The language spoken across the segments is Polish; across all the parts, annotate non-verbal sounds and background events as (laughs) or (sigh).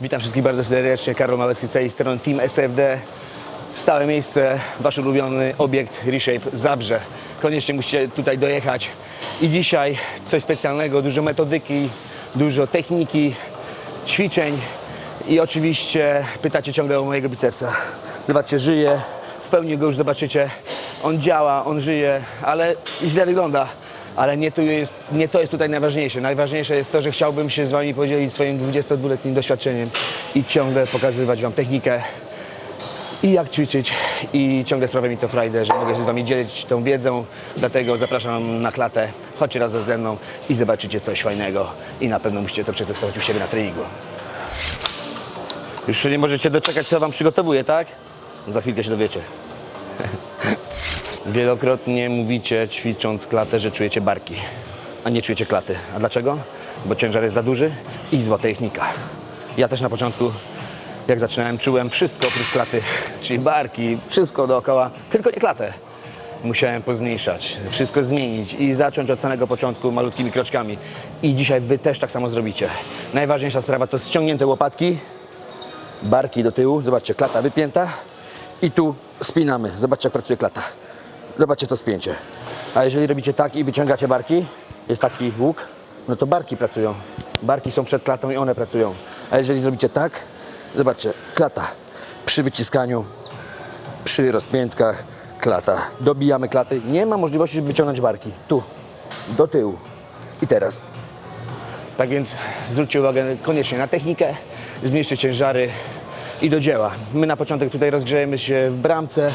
Witam wszystkich bardzo serdecznie, Karol Małecki z tej strony Team SFD. Stałe miejsce, wasz ulubiony obiekt Reshape Zabrze. Koniecznie musicie tutaj dojechać. I dzisiaj coś specjalnego, dużo metodyki, dużo techniki, ćwiczeń i oczywiście pytacie ciągle o mojego bicepsa. Zobaczcie, żyje, w pełni go już zobaczycie. On działa, on żyje, ale źle wygląda. Ale nie, tu jest, nie to jest tutaj najważniejsze. Najważniejsze jest to, że chciałbym się z Wami podzielić swoim 22-letnim doświadczeniem i ciągle pokazywać Wam technikę i jak ćwiczyć i ciągle sprawia mi to frajdę, że mogę się z Wami dzielić tą wiedzą. Dlatego zapraszam na klatę, chodźcie razem ze mną i zobaczycie coś fajnego i na pewno musicie to przetestować u siebie na treningu. Już nie możecie doczekać, co Wam przygotowuję, tak? Za chwilkę się dowiecie. (laughs) Wielokrotnie mówicie, ćwicząc klatę, że czujecie barki, a nie czujecie klaty. A dlaczego? Bo ciężar jest za duży i zła technika. Ja też na początku, jak zaczynałem, czułem wszystko oprócz klaty, czyli barki, wszystko dookoła, tylko nie klatę. Musiałem pozmniejszać, wszystko zmienić i zacząć od samego początku malutkimi kroczkami. I dzisiaj Wy też tak samo zrobicie. Najważniejsza sprawa to ściągnięte łopatki, barki do tyłu, zobaczcie, klata wypięta i tu spinamy. Zobaczcie, jak pracuje klata. Zobaczcie to spięcie. A jeżeli robicie tak i wyciągacie barki, jest taki łuk, no to barki pracują. Barki są przed klatą i one pracują. A jeżeli zrobicie tak, zobaczcie, klata przy wyciskaniu, przy rozpiętkach, klata. Dobijamy klaty. Nie ma możliwości, żeby wyciągnąć barki. Tu, do tyłu. I teraz. Tak więc zwróćcie uwagę koniecznie na technikę, zmniejszcie ciężary i do dzieła. My na początek tutaj rozgrzejemy się w bramce.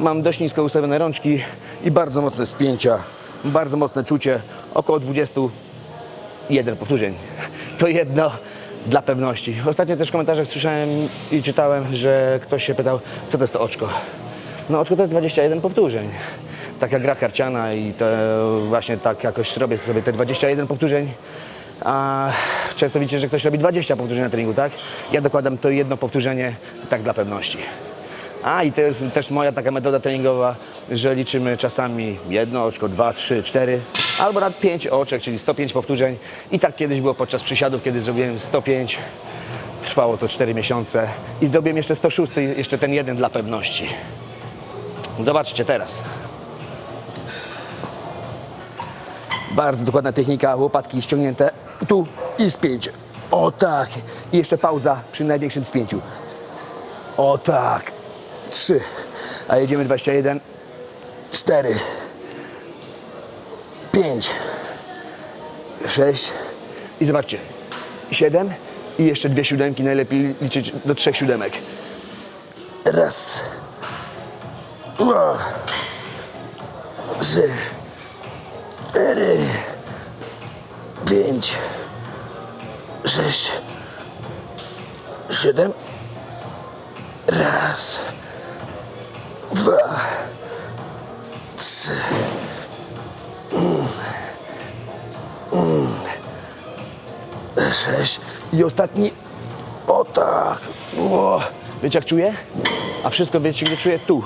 Mam dość nisko ustawione rączki i bardzo mocne spięcia, bardzo mocne czucie, około 21 powtórzeń. (laughs) To jedno dla pewności. Ostatnio też w komentarzach słyszałem i czytałem, że ktoś się pytał, co to jest to oczko. No oczko to jest 21 powtórzeń. Taka gra karciana i to właśnie tak jakoś robię sobie te 21 powtórzeń. A często widzicie, że ktoś robi 20 powtórzeń na treningu, tak? Ja dokładam to jedno powtórzenie tak dla pewności. A i to jest też moja taka metoda treningowa, że liczymy czasami jedno oczko, dwa, trzy, cztery, albo nawet pięć oczek, czyli 105 powtórzeń. I tak kiedyś było podczas przysiadów, kiedy zrobiłem 105. Trwało to 4 miesiące i zrobiłem jeszcze 106, jeszcze ten jeden dla pewności. Zobaczcie teraz. Bardzo dokładna technika, łopatki ściągnięte tu i spięcie. O tak. I jeszcze pauza przy największym spięciu. O tak. Trzy. A jedziemy 21. Cztery. Pięć. Sześć. I zobaczcie. Siedem. I jeszcze dwie siódemki. Najlepiej liczyć do trzech siódemek. Raz. Dwa. Trzy. Cztery. Pięć. Sześć. Siedem. Raz, dwa, trzy, sześć i ostatni. O tak. O. Wiecie jak czuję? A wszystko wiecie gdzie czuję? Tu.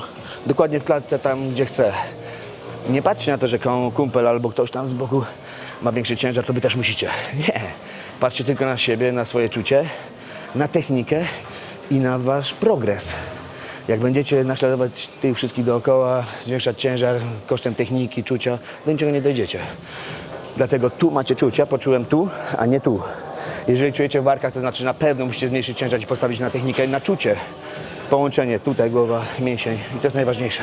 Dokładnie w klatce, tam gdzie chcę. Nie patrzcie na to, że kumpel albo ktoś tam z boku ma większy ciężar, to wy też musicie. Nie. Patrzcie tylko na siebie, na swoje czucie, na technikę i na wasz progres. Jak będziecie naśladować tych wszystkich dookoła, zwiększać ciężar kosztem techniki, czucia, do niczego nie dojdziecie. Dlatego tu macie czucia, poczułem tu, a nie tu. Jeżeli czujecie w barkach, to znaczy na pewno musicie zmniejszyć ciężar i postawić na technikę i na czucie. Połączenie tutaj, głowa, mięsień i to jest najważniejsze.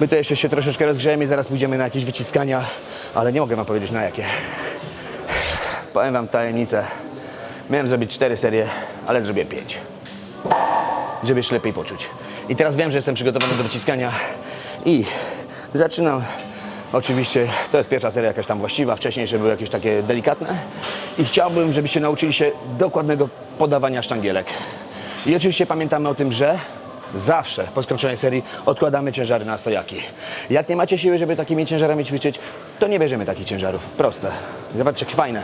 My to jeszcze się troszeczkę rozgrzejemy zaraz pójdziemy na jakieś wyciskania, ale nie mogę wam powiedzieć na jakie. Powiem wam tajemnicę. Miałem zrobić cztery serie, ale zrobię pięć. Żeby się lepiej poczuć. I teraz wiem, że jestem przygotowany do wyciskania i zaczynam. Oczywiście to jest pierwsza seria jakaś tam właściwa, wcześniejsze były jakieś takie delikatne. I chciałbym, żebyście nauczyli się dokładnego podawania sztangielek. I oczywiście pamiętamy o tym, że zawsze po skończonej serii odkładamy ciężary na stojaki. Jak nie macie siły, żeby takimi ciężarami ćwiczyć, to nie bierzemy takich ciężarów. Proste. Zobaczcie, jakie fajne.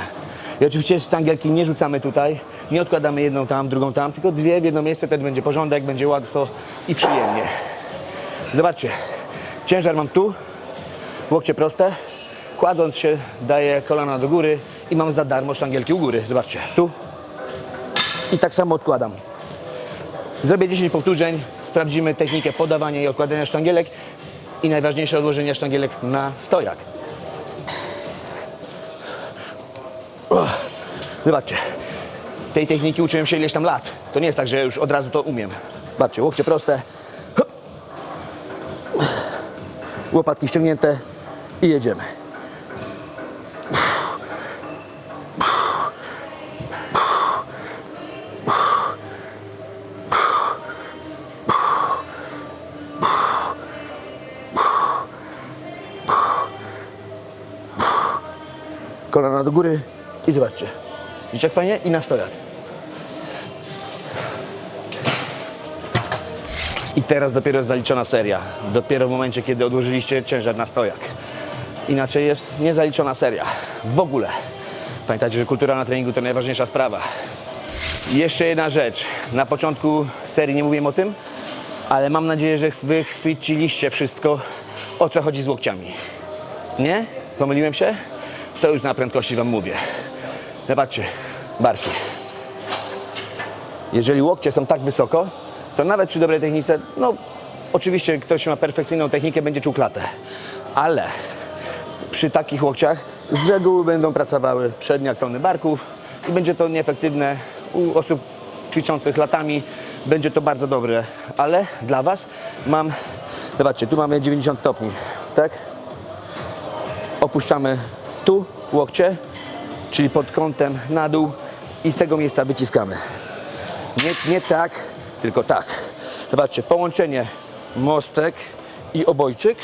I oczywiście sztangielki nie rzucamy tutaj, nie odkładamy jedną tam, drugą tam, tylko dwie w jedno miejsce, wtedy będzie porządek, będzie łatwo i przyjemnie. Zobaczcie, ciężar mam tu, łokcie proste, kładąc się daję kolana do góry i mam za darmo sztangielki u góry. Zobaczcie, tu, I tak samo odkładam. Zrobię 10 powtórzeń, sprawdzimy technikę podawania i odkładania sztangielek i najważniejsze odłożenia sztangielek na stojak. Zobaczcie, tej techniki uczyłem się ileś tam lat. To nie jest tak, że już od razu to umiem. Zobaczcie, łokcie proste, łopatki ściągnięte i jedziemy. kolana do góry i zobaczcie. Widzicie jak fajnie? I na stojak. I teraz dopiero jest zaliczona seria. Dopiero w momencie, kiedy odłożyliście ciężar na stojak. Inaczej jest niezaliczona seria. W ogóle. Pamiętajcie, że kultura na treningu to najważniejsza sprawa. I jeszcze jedna rzecz. Na początku serii nie mówiłem o tym, ale mam nadzieję, że wy chwyciliście wszystko, o co chodzi z łokciami. Nie? Pomyliłem się? To już na prędkości Wam mówię. Zobaczcie, barki. Jeżeli łokcie są tak wysoko, to nawet przy dobrej technice, no oczywiście ktoś ma perfekcyjną technikę, będzie czuł klatę. Ale przy takich łokciach z reguły będą pracowały przednie aktony barków i będzie to nieefektywne u osób ćwiczących latami. Będzie to bardzo dobre, ale dla Was mam, zobaczcie, tu mamy 90 stopni, tak? opuszczamy tu łokcie, czyli pod kątem na dół i z tego miejsca wyciskamy. Nie, nie tak, tylko tak. Zobaczcie, połączenie mostek i obojczyk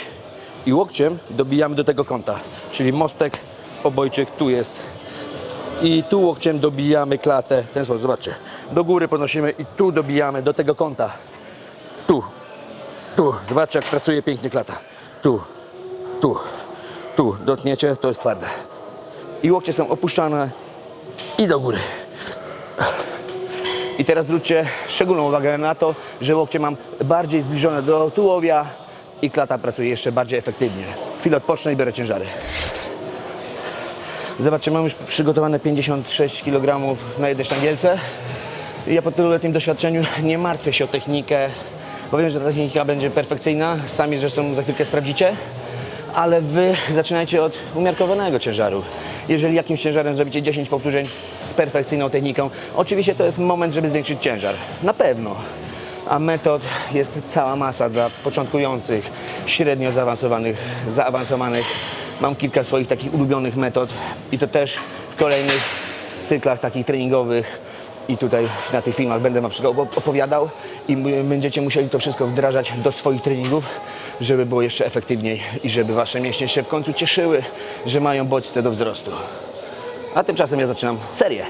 i łokciem dobijamy do tego kąta, czyli mostek, obojczyk tu jest. I tu łokciem dobijamy klatę, w ten sposób, zobaczcie, do góry podnosimy i tu dobijamy do tego kąta, tu, tu, zobaczcie jak pracuje pięknie klata, tu, tu, tu dotkniecie, to jest twarde. I łokcie są opuszczane i do góry. I teraz zwróćcie szczególną uwagę na to, że łokcie mam bardziej zbliżone do tułowia i klata pracuje jeszcze bardziej efektywnie. Chwilę odpocznę i biorę ciężary. Zobaczcie, mam już przygotowane 56 kg na jednej sztangielce. Ja po tyluletnim doświadczeniu nie martwię się o technikę, bo wiem, że ta technika będzie perfekcyjna. Sami zresztą za chwilkę sprawdzicie. Ale wy zaczynajcie od umiarkowanego ciężaru. Jeżeli jakimś ciężarem zrobicie 10 powtórzeń z perfekcyjną techniką, oczywiście to jest moment, żeby zwiększyć ciężar. Na pewno. A metod jest cała masa dla początkujących, średnio zaawansowanych, zaawansowanych. Mam kilka swoich takich ulubionych metod i to też w kolejnych cyklach takich treningowych i tutaj na tych filmach będę Wam wszystko op- opowiadał i będziecie musieli to wszystko wdrażać do swoich treningów, żeby było jeszcze efektywniej i żeby Wasze mięśnie się w końcu cieszyły, że mają bodźce do wzrostu. A tymczasem ja zaczynam serię.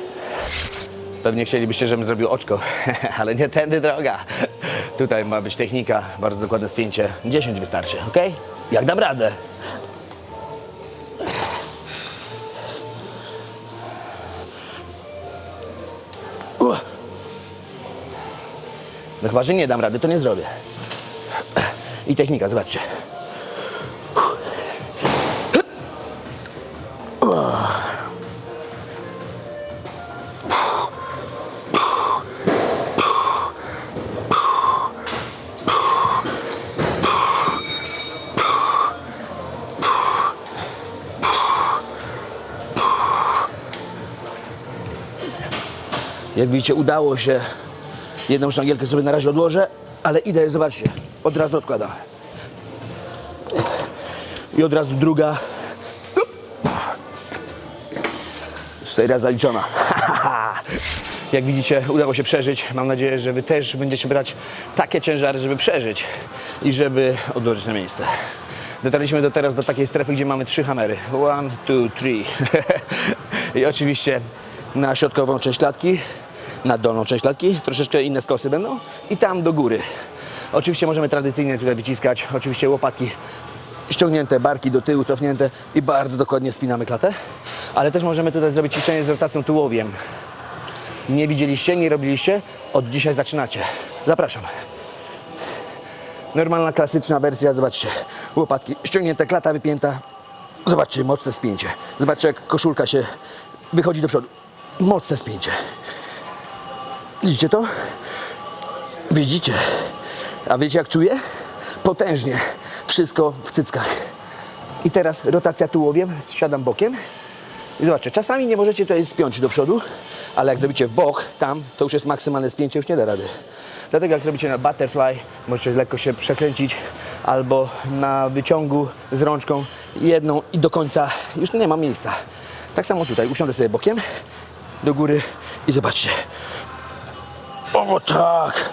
Pewnie chcielibyście, żebym zrobił oczko, (laughs) ale nie tędy droga. Tutaj ma być technika, bardzo dokładne spięcie. 10 wystarczy, ok? Jak dam radę. No chyba, że nie dam rady, to nie zrobię. I technika, zobaczcie. Jak widzicie, udało się. Jedną sztangielkę sobie na razie odłożę, ale idę, zobaczcie, od razu odkładam. I od razu druga. Seria zaliczona. (laughs) Jak widzicie, udało się przeżyć. Mam nadzieję, że Wy też będziecie brać takie ciężary, żeby przeżyć i żeby odłożyć na miejsce. Dotarliśmy do teraz do takiej strefy, gdzie mamy trzy hamery. One, two, three. (laughs) I oczywiście na środkową część klatki, na dolną część klatki, troszeczkę inne skosy będą i tam do góry. Oczywiście możemy tradycyjnie tutaj wyciskać, oczywiście łopatki ściągnięte, barki do tyłu, cofnięte i bardzo dokładnie spinamy klatę, ale też możemy tutaj zrobić ćwiczenie z rotacją tułowiem. Nie widzieliście, nie robiliście? Od dzisiaj zaczynacie. Zapraszam. Normalna, klasyczna wersja, zobaczcie. Łopatki ściągnięte, klata wypięta. Zobaczcie, mocne spięcie. Zobaczcie, jak koszulka się wychodzi do przodu. Mocne spięcie. Widzicie to? Widzicie? A wiecie jak czuję? Potężnie. Wszystko w cyckach. I teraz rotacja tułowiem, siadam bokiem. I zobaczcie, czasami nie możecie tutaj spiąć do przodu, ale jak zrobicie w bok, tam, to już jest maksymalne spięcie, już nie da rady. Dlatego jak robicie na butterfly, możecie lekko się przekręcić, albo na wyciągu z rączką jedną i do końca już nie ma miejsca. Tak samo tutaj, usiądę sobie bokiem, do góry i zobaczcie. O tak!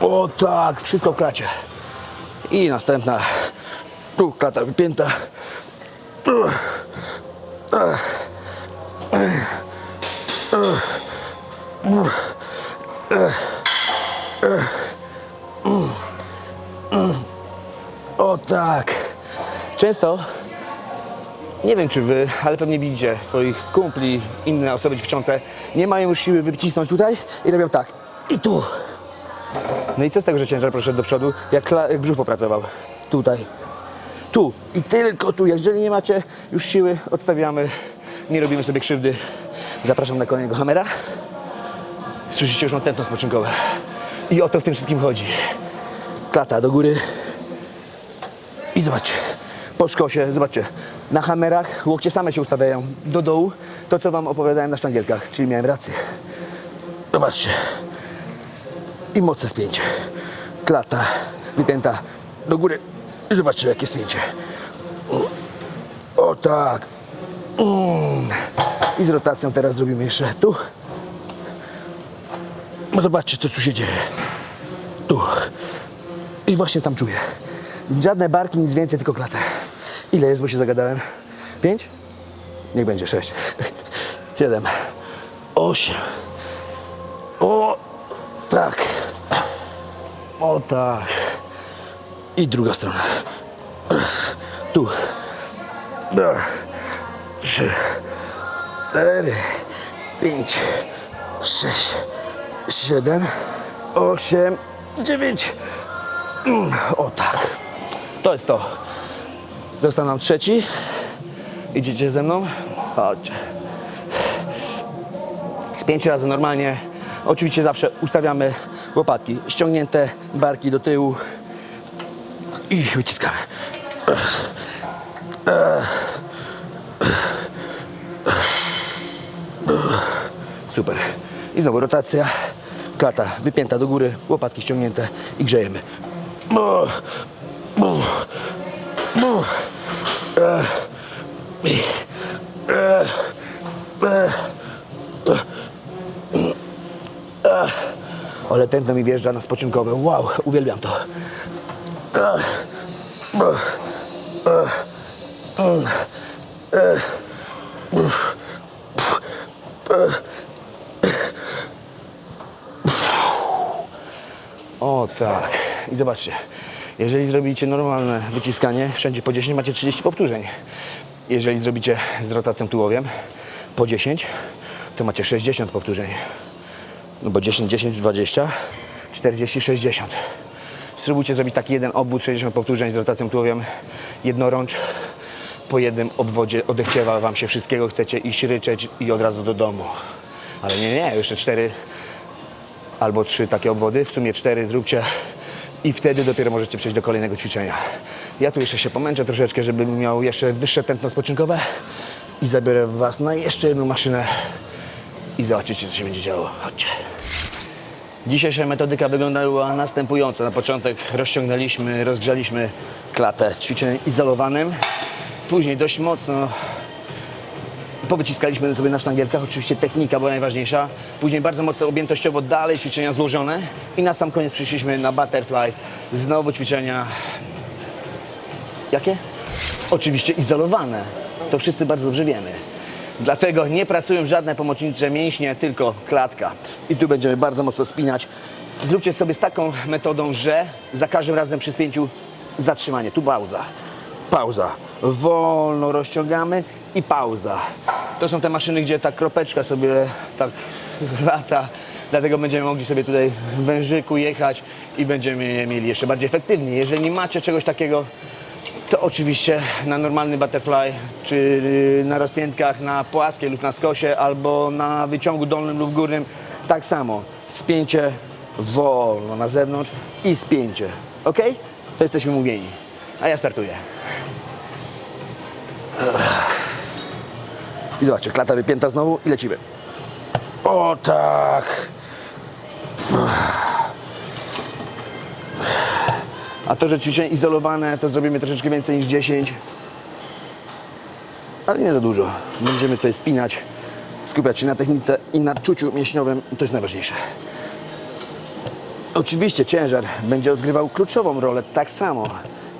O tak, wszystko w klacie. I następna. Tu klata wypięta. O tak. Często, nie wiem czy wy, ale pewnie widzicie swoich kumpli, inne osoby ćwiczące, nie mają już siły wycisnąć tutaj i robią tak. I tu. No i co z tego, że ciężar poszedł do przodu, jak, jak brzuch popracował? Tutaj. Tu. I tylko tu. Jeżeli nie macie już siły, odstawiamy. Nie robimy sobie krzywdy. Zapraszam na kolejnego hamera. Słyszycie już mam tętno spoczynkowe. I o to w tym wszystkim chodzi. Klata do góry. I zobaczcie. Po skosie, zobaczcie. Na hamerach łokcie same się ustawiają do dołu. To, co wam opowiadałem na sztangielkach. Czyli miałem rację. Zobaczcie i mocne spięcie. Klata wypięta do góry. I zobaczcie, jakie spięcie. O tak. I z rotacją teraz zrobimy jeszcze tu. No zobaczcie, co tu się dzieje. Tu. I właśnie tam czuję. Żadne barki, nic więcej, tylko klatę. Ile jest, bo się zagadałem? Pięć? Niech będzie sześć. Siedem. Osiem. O, tak. O tak. I druga strona. Raz. Tu. Dwa. Trzy. Cztery. Pięć. Sześć. Siedem. Osiem. Dziewięć. Mm, O tak. To jest to. Został nam trzeci. Idziecie ze mną? Chodźcie z pięć razy normalnie. Oczywiście zawsze ustawiamy łopatki ściągnięte, barki do tyłu i wyciskamy. Super. I znowu rotacja. Klata wypięta do góry, łopatki ściągnięte i grzejemy. Ale tętno mi wjeżdża na spoczynkowe. Wow, uwielbiam to. O tak. I zobaczcie. Jeżeli zrobicie normalne wyciskanie, wszędzie po 10 macie 30 powtórzeń. Jeżeli zrobicie z rotacją tułowiem po 10, to macie 60 powtórzeń. No bo 10, 10, 20, 40, 60. Spróbujcie zrobić taki jeden obwód, 60 powtórzeń z rotacją tułowiem, jednorącz. Po jednym obwodzie odechciewa wam się wszystkiego, chcecie iść ryczeć i od razu do domu. Ale nie, nie, jeszcze cztery albo trzy takie obwody, w sumie cztery zróbcie i wtedy dopiero możecie przejść do kolejnego ćwiczenia. Ja tu jeszcze się pomęczę troszeczkę, żebym miał jeszcze wyższe tętno spoczynkowe i zabiorę was na jeszcze jedną maszynę i zobaczycie, co się będzie działo. Chodźcie. Dzisiejsza metodyka wyglądała następująco. Na początek rozciągnęliśmy, rozgrzaliśmy klatę ćwiczeniem izolowanym. Później dość mocno powyciskaliśmy sobie na sztangielkach. Oczywiście technika była najważniejsza. Później bardzo mocno objętościowo dalej ćwiczenia złożone. I na sam koniec przyszliśmy na butterfly. Znowu ćwiczenia... Jakie? Oczywiście izolowane. To wszyscy bardzo dobrze wiemy. Dlatego nie pracują żadne pomocnicze mięśnie, tylko klatka. I tu będziemy bardzo mocno spinać. Zróbcie sobie z taką metodą, że za każdym razem przy spięciu zatrzymanie. Tu pauza. Pauza. Wolno rozciągamy i pauza. To są te maszyny, gdzie ta kropeczka sobie tak (laughs) lata Dlatego będziemy mogli sobie tutaj w wężyku jechać i będziemy je mieli jeszcze bardziej efektywnie. Jeżeli nie macie czegoś takiego, to oczywiście na normalny butterfly, czy na rozpiętkach na płaskiej lub na skosie, albo na wyciągu dolnym lub górnym, tak samo. Spięcie wolno na zewnątrz i spięcie. Ok? To jesteśmy mówieni. A ja startuję. I zobaczcie, klata wypięta znowu i lecimy. O tak. A to, że ćwiczenie izolowane, to zrobimy troszeczkę więcej niż 10. Ale nie za dużo. Będziemy tutaj spinać, skupiać się na technice i na czuciu mięśniowym. To jest najważniejsze. Oczywiście ciężar będzie odgrywał kluczową rolę tak samo,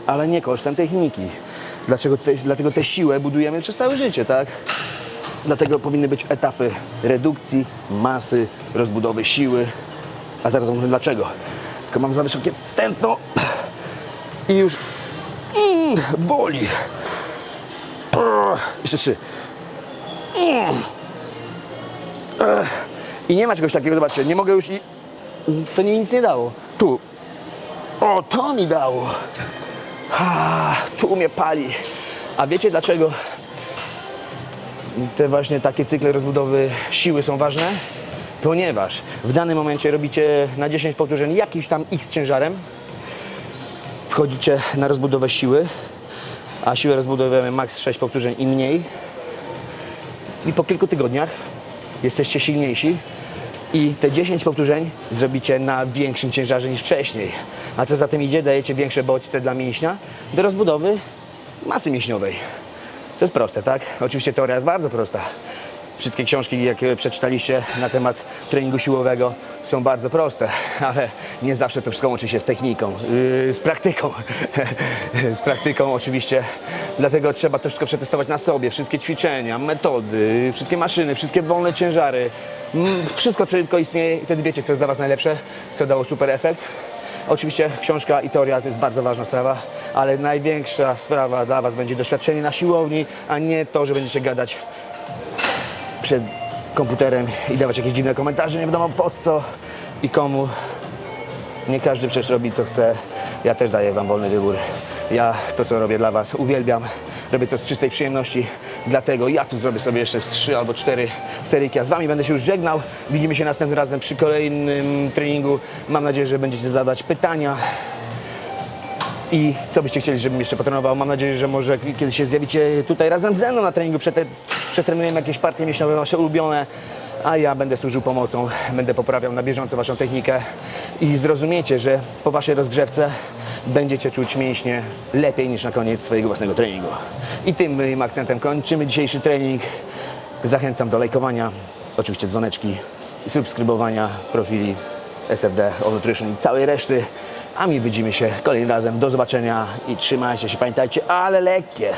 ale nie kosztem techniki. Dlaczego te, dlatego tę siłę budujemy przez całe życie, tak? Dlatego powinny być etapy redukcji masy, rozbudowy siły. A teraz mówię dlaczego. Tylko mam za wysokie tętno i już mm, boli. Jeszcze trzy. Mm. I nie ma czegoś takiego, zobaczcie, nie mogę już i... To nie, nic nie dało. Tu. O, to mi dało. Ha, tu mnie pali. A wiecie dlaczego te właśnie takie cykle rozbudowy siły są ważne? Ponieważ w danym momencie robicie na 10 powtórzeń jakiś tam x ciężarem, wchodzicie na rozbudowę siły, a siłę rozbudowujemy maks 6 powtórzeń i mniej. I po kilku tygodniach jesteście silniejsi i te 10 powtórzeń zrobicie na większym ciężarze niż wcześniej. A co za tym idzie, dajecie większe bodźce dla mięśnia do rozbudowy masy mięśniowej. To jest proste, tak? Oczywiście teoria jest bardzo prosta. Wszystkie książki, jakie przeczytaliście na temat treningu siłowego, są bardzo proste, (laughs) ale nie zawsze to wszystko łączy się z techniką, yy, z praktyką. (laughs) z praktyką oczywiście. Dlatego trzeba to wszystko przetestować na sobie. Wszystkie ćwiczenia, metody, wszystkie maszyny, wszystkie wolne ciężary. Mm, Wszystko, co tylko istnieje i wtedy wiecie, co jest dla Was najlepsze, co dało super efekt. Oczywiście książka i teoria to jest bardzo ważna sprawa, ale największa sprawa dla Was będzie doświadczenie na siłowni, a nie to, że będziecie gadać przed komputerem i dawać jakieś dziwne komentarze, nie wiadomo po co i komu. Nie każdy przecież robi co chce. Ja też daję Wam wolny wybór. Ja to, co robię dla Was, uwielbiam. Robię to z czystej przyjemności. Dlatego ja tu zrobię sobie jeszcze z trzy albo cztery seryjki. A z Wami będę się już żegnał. Widzimy się następnym razem przy kolejnym treningu. Mam nadzieję, że będziecie zadawać pytania. I co byście chcieli, żebym jeszcze potrenował? Mam nadzieję, że może kiedyś się zjawicie tutaj razem ze mną na treningu. Przetre- przetrenujemy jakieś partie mięśniowe wasze ulubione, a ja będę służył pomocą, będę poprawiał na bieżąco waszą technikę i zrozumiecie, że po waszej rozgrzewce będziecie czuć mięśnie lepiej niż na koniec swojego własnego treningu. I tym moim akcentem kończymy dzisiejszy trening. Zachęcam do lajkowania, oczywiście dzwoneczki i subskrybowania profili SFD All Nutrition i całej reszty. A my widzimy się kolejnym razem. Do zobaczenia i trzymajcie się. Pamiętajcie, ale lekkie.